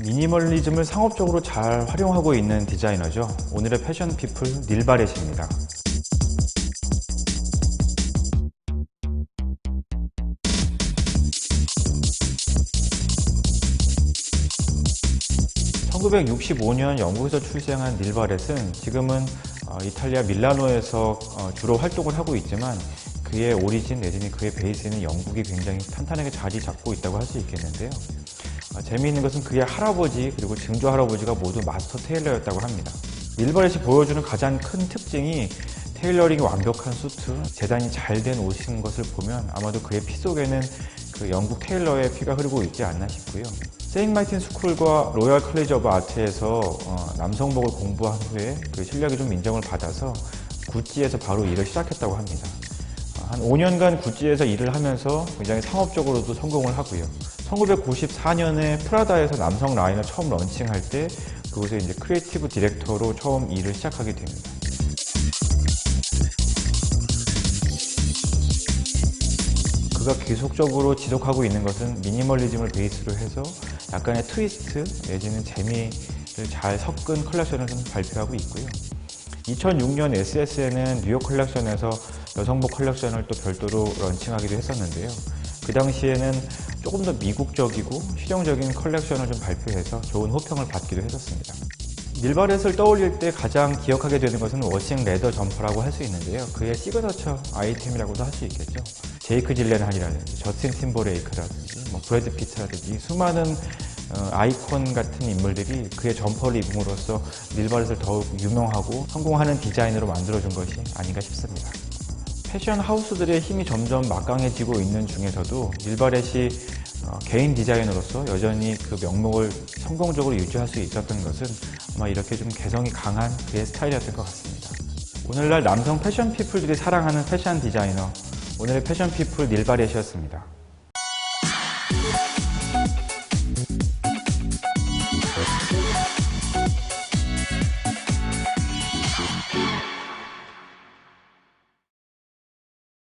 미니멀리즘을 상업적으로 잘 활용하고 있는 디자이너죠. 오늘의 패션 피플 닐 바렛입니다. (1965년) 영국에서 출생한 닐 바렛은 지금은 어, 이탈리아 밀라노에서 어, 주로 활동을 하고 있지만 그의 오리진 내지는 그의 베이스에는 영국이 굉장히 탄탄하게 자리 잡고 있다고 할 수 있겠는데요. 어, 재미있는 것은 그의 할아버지 그리고 증조 할아버지가 모두 마스터 테일러였다고 합니다. 밀버렛이 보여주는 가장 큰 특징이 테일러링이 완벽한 수트, 재단이 잘 된 옷인 것을 보면 아마도 그의 피 속에는 그 영국 테일러의 피가 흐르고 있지 않나 싶고요. 세인 마틴 스쿨과 로열 컬리지 오브 아트에서 어, 남성복을 공부한 후에 그 실력이 좀 인정을 받아서 구찌에서 바로 일을 시작했다고 합니다. 한 5년간 구찌에서 일을 하면서 굉장히 상업적으로도 성공을 하고요. 1994년에 프라다에서 남성 라인을 처음 런칭할 때 그곳에 이제 크리에이티브 디렉터로 처음 일을 시작하게 됩니다. 그가 계속적으로 지속하고 있는 것은 미니멀리즘을 베이스로 해서 약간의 트위스트 내지는 재미를 잘 섞은 컬렉션을 좀 발표하고 있고요. 2006년 SSN은 뉴욕 컬렉션에서 여성복 컬렉션을 또 별도로 런칭하기도 했었는데요. 그 당시에는 조금 더 미국적이고 실용적인 컬렉션을 좀 발표해서 좋은 호평을 받기도 했었습니다. 밀바렛을 떠올릴 때 가장 기억하게 되는 것은 워싱 레더 점퍼라고 할 수 있는데요. 그의 시그너처 아이템이라고도 할 수 있겠죠. 제이크 질렌한이라든지 저스틴 팀버레이크라든지 뭐 브래드 피트라든지 수많은 어, 아이콘 같은 인물들이 그의 점퍼를 입음으로써 밀바렛을 더욱 유명하고 성공하는 디자인으로 만들어준 것이 아닌가 싶습니다. 패션 하우스들의 힘이 점점 막강해지고 있는 중에서도 밀바렛이 어, 개인 디자이너로서 여전히 그 명목을 성공적으로 유지할 수 있었던 것은 아마 이렇게 좀 개성이 강한 그의 스타일이었던 것 같습니다. 오늘날 남성 패션 피플들이 사랑하는 패션 디자이너 오늘의 패션 피플 닐바렛이었습니다.